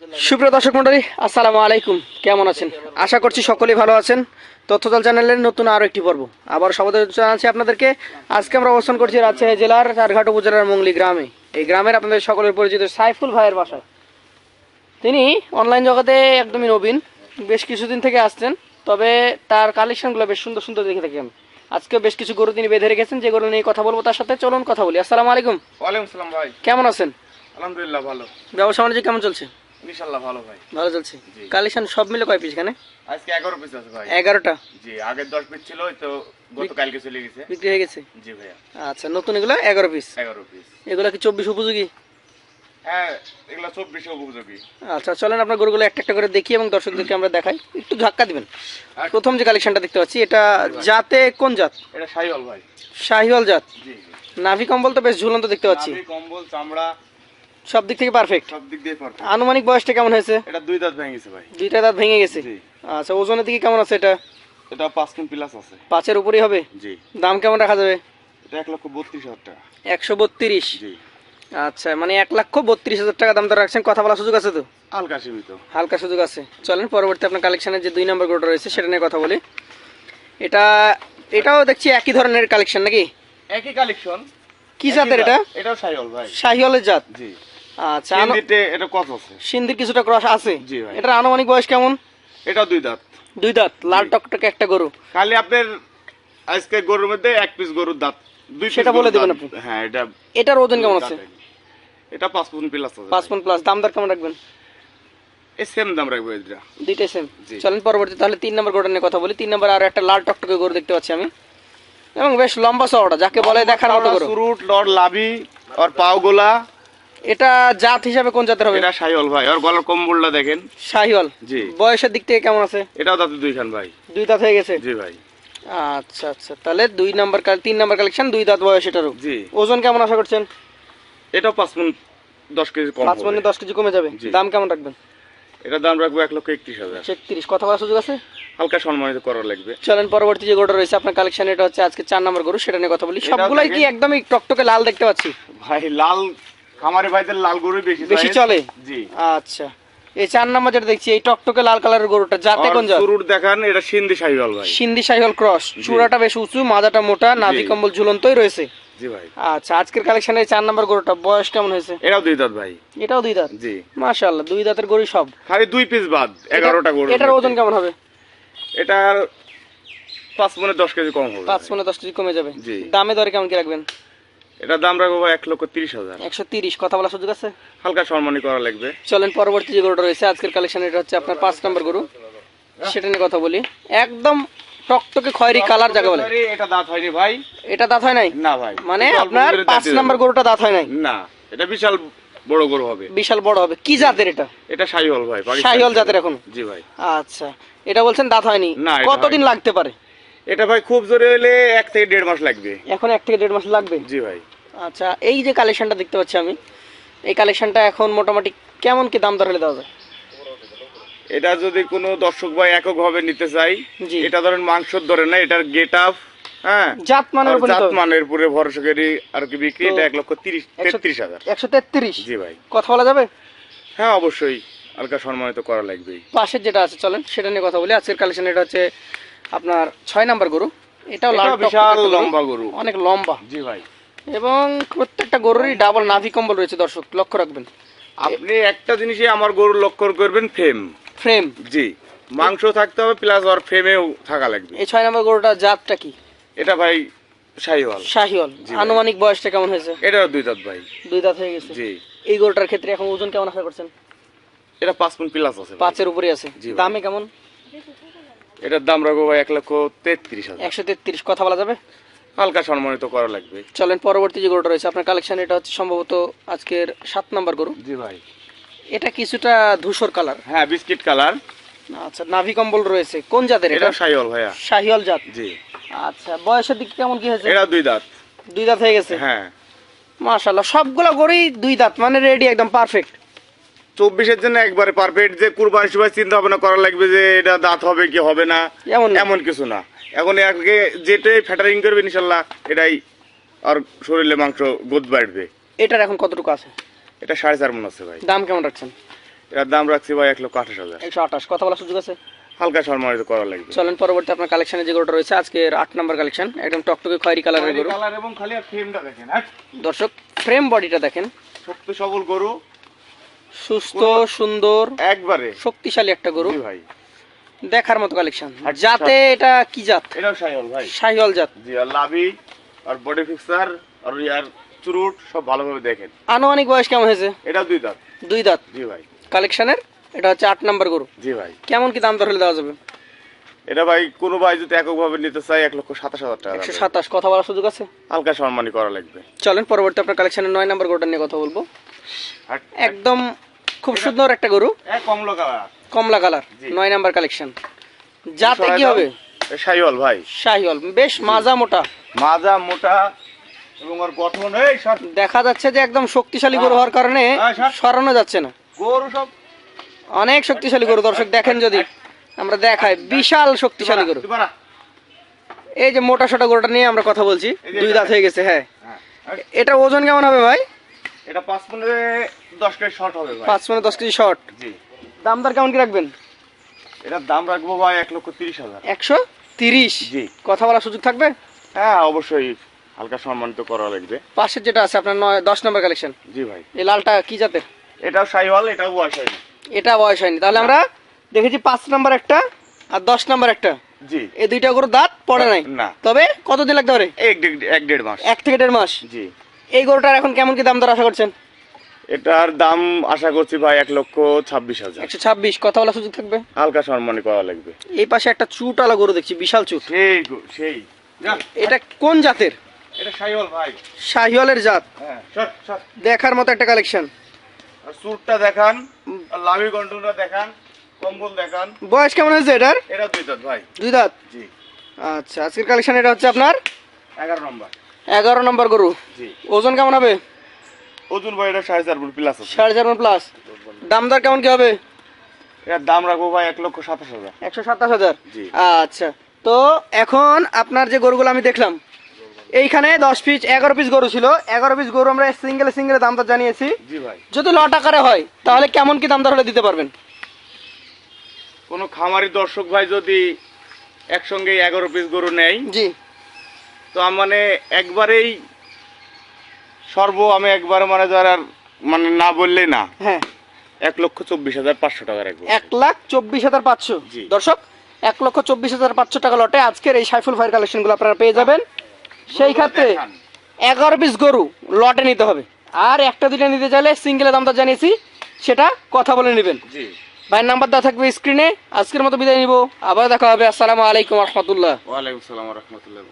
সুপ্রিয় দর্শক মন্ডলী আসসালামু আলাইকুম। কেমন আছেন? আশা করছি সকলেই ভালো আছেন। তথ্যদল চ্যানেলের নতুন আরও একটি পর্ব। আবার সবাই জানাচ্ছি আপনাদেরকে। আজকে আমরা অবস্থান করছি রাজশাহী জেলার চারঘাট উপজেলার মঙ্গলি গ্রামে। এই গ্রামের আপনাদের সকলের পরিচিত সাইফুল ভাইয়ের বাসায়। তিনি অনলাইন জগতে একদমই নবীন। বেশ কিছুদিন থেকে আসছেন তবে তার কালেকশনগুলো বেশ সুন্দর সুন্দর দেখে থাকি আমি। আজকে বেশ কিছু গরু তিনি বেঁধে রেখেছেন যে গরু নিয়ে কথা বলব তার সাথে। চলুন কথা বলি। আসসালামু আলাইকুম। ওয়ালাইকুম সালাম ভাই। কেমন আছেন? আলহামদুলিল্লাহ ভালো। ব্যবসা বাণিজ্য কেমন চলছে? ইনশাল্লাহ ভালো ভাই। ভালো চলছে? কালেকশন সব মিলে কয় পিস এখানে? আজকে এগারো পিস আছে ভাই। এগারোটা? জি আগের দশ পিস ছিল তো গতকালকে চলে গেছে। বিক্রি হয়ে গেছে? জি ভাইয়া। আচ্ছা নতুন এগুলো? এগারো পিস এগারো পিস এগুলো কি চব্বিশ উপযোগী? হ্যাঁ এগুলো চব্বিশে উপযোগী। আচ্ছা চলেন আপনার গরুগুলো একটা একটা করে দেখি এবং দর্শকদেরকে আমরা দেখাই। একটু ধাক্কা দিবেন। প্রথম যে কালেকশনটা দেখতে পাচ্ছি এটা জাতে কোন জাত? এটা সাইহল ভাই। শাহিওয়াল জাত? জি। নাভি কম্বল তো বেশ ঝুলন্ত দেখতে পাচ্ছি। নাভি, কম্বল চামড়া সব দিক থেকে পারফেক্ট সব দিক দিয়ে পারফেক্ট আনুমানিক বয়সটা কেমন হয়েছে? এটা দুই দাঁত ভেঙেছে ভাই। দুইটা দাঁত ভেঙে গেছে? আচ্ছা ওজনের দিকে কেমন আছে এটা? এটা পাঁচ মিন প্লাস আছে। পাঁচের উপরেই হবে? জি। দাম কেমন রাখা যাবে? এটা এক লক্ষ বত্রিশ হাজার টাকা। একশো বত্রিশ? জি। আচ্ছা মানে এক লক্ষ বত্রিশ হাজার টাকা দাম তো রাখছেন। কথা বলার সুযোগ আছে তো? হালকা সীমিত। হালকা সুযোগ আছে। চলেন পরবর্তী আপনার কালেকশনের যে দুই নম্বর গরুটা রয়েছে সেটা নিয়ে কথা বলি। এটা এটাও দেখছি একই ধরনের কালেকশন নাকি? একই কালেকশন কি জাতের এটা? এটাও সাইহল ভাই। শাহিওয়ালের জাত? জি। আচ্ছা আনু- এটা কত আছে? সিন্ধির কিছুটা ক্রস আছে। জি ভাই। এটার আনুমানিক বয়স কেমন? এটাও দুই দাঁত। দুই দাঁত। লাল টকটকে একটা গরু। খালি আপনার আজকে গরুর মধ্যে এক পিস গরুর দাঁত। দুই সেটা বলে দিবেন। আপনি। হ্যাঁ এটা এটার ওজন কেমন আছে? এটা পাঁচ পুন প্লাস আছে। পাঁচ পন প্লাস দাম দর কেমন রাখবেন? এই সেম দাম রাখব এটা দুইটাই সেম চলেন পরবর্তী তাহলে তিন নম্বর গরুটা নিয়ে কথা বলি। তিন নম্বর আর একটা লাল টকটকে গরু দেখতে পাচ্ছি আমি। এবং বেশ লম্বা চওড়া যাকে বলে দেখার মতো গরু। সুরুট লর লাভি আর পাও গোলা এটা জাত হিসাবে কোন জাতের হবে? এটা সাইহল ভাই আর গলার কম্বলটা দেখেন। শাহিওয়াল। জি। বয়সের দিক থেকে কেমন আছে? এটাও দাঁতে দুইখান ভাই। দুই দাঁত হয়ে গেছে? জি ভাই। আচ্ছা আচ্ছা। তাহলে দুই নাম্বার কাল তিন নাম্বার কালেকশন দুই দাঁত বয়স এটারও জি। ওজন কেমন আশা করছেন? এটাও পাঁচ পুন দশ কেজি কম পাঁচ। পনেরো দশ কেজি কমে যাবে। দাম কেমন রাখবেন? এটার দাম রাখব এক লক্ষ একত্রিশ হাজার। একত্রিশ। কথা বলার সুযোগ আছে? হালকা সম্মানিত করার লাগবে। চলেন পরবর্তী যে গরুটা রয়েছে আপনার কালেকশন এটা হচ্ছে আজকে চার নম্বর গরু সেটা নিয়ে কথা বলি। সবগুলাই কি। একদমই টকটকে লাল দেখতে পাচ্ছি? ভাই লাল খামারি ভাইদের লাল গরু বেশি বেশি চলে? জি। আচ্ছা। এই চার নম্বর যেটা দেখছি এই টকটকে লাল কালারের গরুটা কোন জাত? সুরুট দেখান এটা সিন্ধি ভাই। সিন্ধি ক্রস। চূড়াটা বেশ উঁচু মাজাটা মোটা নাভি কম্বল ঝুলন্তই রয়েছে। জি ভাই। আচ্ছা আজকের কালেকশনের চার নম্বর গরুটা বয়স কেমন হয়েছে? এটাও দুই দাঁত ভাই। এটাও দুই দাঁত? জি। মাশাআল্লাহ দুই দাঁতের গরু সব। খালি দুই পিস বাদ এগারোটা গরু এটার ওজন কেমন হবে? এটার পাঁচ মনে দশ কেজি কম হবে পাঁচ পনেরো দশ কেজি কমে যাবে। দামে দরে কেমন কি রাখবেন? এটার দাম রাখব এক লক্ষ তিরিশ হাজার। একশো তিরিশ কথা বলার সুযোগ আছে? হালকা সম্মানী করা লাগবে। চলেন পরবর্তী যে গরুটা রয়েছে আজকের কালেকশন এটা হচ্ছে আপনার পাঁচ নম্বর গরু। সেটা নিয়ে কথা বলি। একদম টকটকে খয়েরি কালার যাকে বলে। এটা দাঁত হয়নি ভাই। এটা দাঁত হয় নাই? না ভাই মানে আপনার পাঁচ নম্বর গরুটা দাঁত হয় নাই? না এটা বিশাল বড় গরু হবে। বিশাল বড় হবে। কি জাতের এটা? এটা সাইহল ভাই শাহিওয়াল জাতের এখন? জি ভাই। আচ্ছা এটা বলছেন দাঁত হয়নি। না, কতদিন লাগতে পারে? এটা ভাই খুব জোরে হলে এক থেকে দেড় মাস লাগবে। এখন এক থেকে দেড় মাস লাগবে? জি ভাই। আচ্ছা এই যে কালেকশনটা দেখতে পাচ্ছি আমি এই কালেকশনটা এখন মোটামুটি কেমন কি দাম দর হলে দেওয়া যায়? এটা যদি কোনো দর্শক ভাই একক ভাবে নিতে চাই এটা ধরেন মাংসর ধরে না এটার গেট আপ হ্যাঁ? জাত মানের আর জাত মানের উপরে ভরসা করি আর কি বিক্রি এটা এক লক্ষ তিরিশ তেত্রিশ হাজার। একশো তেত্রিশ? জি ভাই। কথা বলা যাবে? হ্যাঁ অবশ্যই। হালকা সম্মানিত করা পাশের যেটা আছে চলেন সেটা নিয়ে কথা বলি। আজকের কালেকশন এটা হচ্ছে আপনার ছয় নাম্বার গরু। এটাও লাল বিশাল লম্বা গরু। অনেক লম্বা। জি ভাই। এবং প্রত্যেকটা গরুরই ডাবল নাভি কম্বল রয়েছে দর্শক লক্ষ্য রাখবেন। আপনি একটা জিনিসই আমার গরু লক্ষ্য করবেন ফ্রেম। ফ্রেম। জি। মাংস থাকতে হবে প্লাস ওর ফেমেও থাকা লাগবে। এই ছয় নম্বর গরুটা জাতটা কি? এটা ভাই শাহিওয়াল। ভাই। আনুমানিক বয়সটা কেমন হয়েছে? এটা দুই দাঁত ভাই। দুই দাঁত হয়ে গেছে। জি। এই গরুটার ক্ষেত্রে এখন ওজন কেমন আশা করছেন? এটা পাঁচ মিনিট প্লাস আছে পাঁচের উপরে আছে। দামে কেমন? এটার দাম রাখব ভাই এক লক্ষ তেত্রিশ হাজার। একশো তেত্রিশ কথা বলা যাবে? হালকা সম্মানিত করা লাগবে। চলেন পরবর্তী যে গরুটা রয়েছে আপনার কালেকশন এটা হচ্ছে সম্ভবত আজকের সাত নম্বর গরু। জি ভাই। এটা কিছুটা ধূসর কালার হ্যাঁ বিস্কিট কালার আচ্ছা নাভি কম্বল রয়েছে। কোন জাতের এটা? শাহিওয়াল ভাইয়া। শাহিওয়াল জাত। জি। আচ্ছা বয়সের দিক কেমন কি হয়েছে? এটা দুই দাঁত। দুই দাঁত হয়ে গেছে? হ্যাঁ। মাশাল্লাহ সবগুলো গরুই দুই দাঁত মানে রেডি একদম পারফেক্ট চব্বিশের জন্য একবারে পারফেক্ট যে কুরবানি সময় চিন্তা ভাবনা করা লাগবে যে এটা দাঁত হবে কি হবে না এমন এমন কিছু না। এখন আগে যেটাই ফ্যাটারিং করবে ইনশাল্লাহ এটাই আর শরীরে মাংস গোদ বাড়বে। এটার এখন কতটুকু আছে? এটা সাড়ে চার মন আছে ভাই। দাম কেমন রাখছেন? এর দাম রাখছি ভাই এক লক্ষ আঠাশ হাজার। একশো আঠাশ। কথা বলার সুযোগ আছে? হালকা সম্মানিত করা লাগবে। চলেন পরবর্তী আপনার কালেকশনে যে গরুটা রয়েছে আজকের আট নম্বর কালেকশন একদম টকটকে খয়েরি কালারের গরু। কালার এবং খালি ফ্রেমটা দেখেন হ্যাঁ? দর্শক ফ্রেম বডিটা দেখেন। শক্ত সবল গরু। সুস্থ সুন্দর একবারে। শক্তিশালী একটা গরু। ভাই। দেখার মতো কালেকশন। যাতে এটা কি জাত? এটাও সাইহল ভাই। শাহিওয়াল জাত। জি আর লাভি আর বডি ফিক্সার আর ইয়ার চুরুট সব ভালোভাবে দেখেন। আনুমানিক বয়স কেমন হয়েছে? এটাও দুই দাঁত। দুই দাঁত। জি ভাই। কালেকশনের এটা হচ্ছে আট নম্বর গরু। জি ভাই। কেমন কি দাম দর হলে দেওয়া যাবে? এটা ভাই কোনো ভাই যদি এককভাবে নিতে চাই এক লক্ষ সাতাশ হাজার টাকা একশো। সাতাশ। কথা বলার সুযোগ আছে? হালকা সম্মানী করা লাগবে। চলেন পরবর্তী আপনার কালেকশনের নয় নম্বর গরুটা নিয়ে কথা বলব। একদম খুব সুন্দর একটা গরু। কালার। কমলা কালার নয় নাম্বার কালেকশন। যাতে কি হবে? সাইওয়াল ভাই। শাহিওয়াল। বেশ মাজা মোটা। মাজা মোটা এবং ওর গঠন এই দেখা যাচ্ছে যে একদম শক্তিশালী গরু হওয়ার কারণে হ্যাঁ, সরানো যাচ্ছে না। গরু সব অনেক শক্তিশালী গরু দর্শক দেখেন যদি। আমরা দেখাই। বিশাল শক্তিশালী গরু। এই যে মোটা সোটা গরুটা নিয়ে আমরা কথা বলছি। দুই দাঁত হয়ে গেছে হ্যাঁ। হ্যাঁ। এটা ওজন কেমন হবে ভাই? এটা পাঁচ পনেরো দশ কেজি শর্ট হবে ভাই। পাঁচ মানে দশ কেজি শর্ট জি। দাম দর কেমন কি রাখবেন? এটার দাম রাখব ভাই এক লক্ষ তিরিশ হাজার। একশো তিরিশ? জি। কথা বলার সুযোগ থাকবে? হ্যাঁ অবশ্যই হালকা সম্মানিত করা লাগবে। পাশের যেটা আছে আপনার নয় দশ নম্বর কালেকশন জি ভাই। এই লালটা কি জাতের? এটাও সাইওয়াল এটাও বয়স হয়নি। এটা বয়স হয়নি। তাহলে আমরা দেখেছি পাঁচ নাম্বার একটা আর দশ নাম্বার একটা। জি। এই দুইটা গরুর দাঁত পড়ে নাই। না। তবে কতদিন লাগতে পারে? এক দেড় মাস। এক থেকে দেড় মাস। জি। এই গরুটার এখন কেমন কি দাম দর আশা করছেন? এটার দাম আশা করছি ভাই এক লক্ষ ছাব্বিশ হাজার। একশো ছাব্বিশ কথা বলার সুযোগ থাকবে? হালকা সম্মানী করা লাগবে। এই পাশে একটা চুটালা গরু দেখছি বিশাল চুট। সেই সেই। এটা কোন জাতের? এটা সাইওয়াল ভাই। শাহিওয়ালের জাত। হ্যাঁ। দেখার মতো একটা কালেকশন সুরটা দেখান লাভি কন্ট্রোলটা দেখান কম্বল দেখান। বয়স কেমন হয়েছে এটার? এটা দুই দাঁত ভাই। দুই দাঁত? জি। আচ্ছা আজকের কালেকশন এটা হচ্ছে আপনার? এগারো নম্বর। এগারো নম্বর গরু। ওজন কেমন হবে? ওজন ভাই এটা সাড়ে চার প্লাস সাড়ে চার প্লাস দাম দর কেমন কি হবে? এটার দাম রাখব ভাই এক লক্ষ সাতাশ হাজার। একশো সাতাশ হাজার? জি। আচ্ছা। তো এখন আপনার যে গরুগুলো আমি দেখলাম এইখানে দশ পিস এগারো পিস গরু ছিল। এগারো পিস গরু আমরা সিঙ্গেলে সিঙ্গেলে দাম দর জানিয়েছি। ভাই। যদি লট আকারে হয় তাহলে কেমন কি দাম দর হলে দিতে পারবেন? কোনো খামারি দর্শক ভাই যদি একসঙ্গে এগারো পিস গরু নেয় জি। তো মানে একবারেই সর্ব আমি একবার মানে যারা মানে না বললে না। হ্যাঁ। এক লক্ষ চব্বিশ হাজার পাঁচশো টাকা রাখব। এক লাখ চব্বিশ হাজার পাঁচশো। দর্শক এক লক্ষ চব্বিশ হাজার পাঁচশো টাকা লটে আজকের এই সাইফুল ফায়ার কালেকশনগুলো আপনারা পেয়ে যাবেন। সেই ক্ষেত্রে এগারো পিস গরু লটে নিতে হবে। আর একটা দুইটা নিতে চাইলে সিঙ্গেলের দামটা জানিয়েছি সেটা কথা বলে নেবেন। ভাইয়ের নাম্বার দেওয়া থাকবে স্ক্রিনে। আজকের মতো বিদায় নিব। আবার দেখা হবে। আসসালামু আলাইকুম রহমতুল্লাহ। ওয়ালাইকুম সালাম রহমতুল্লাহ।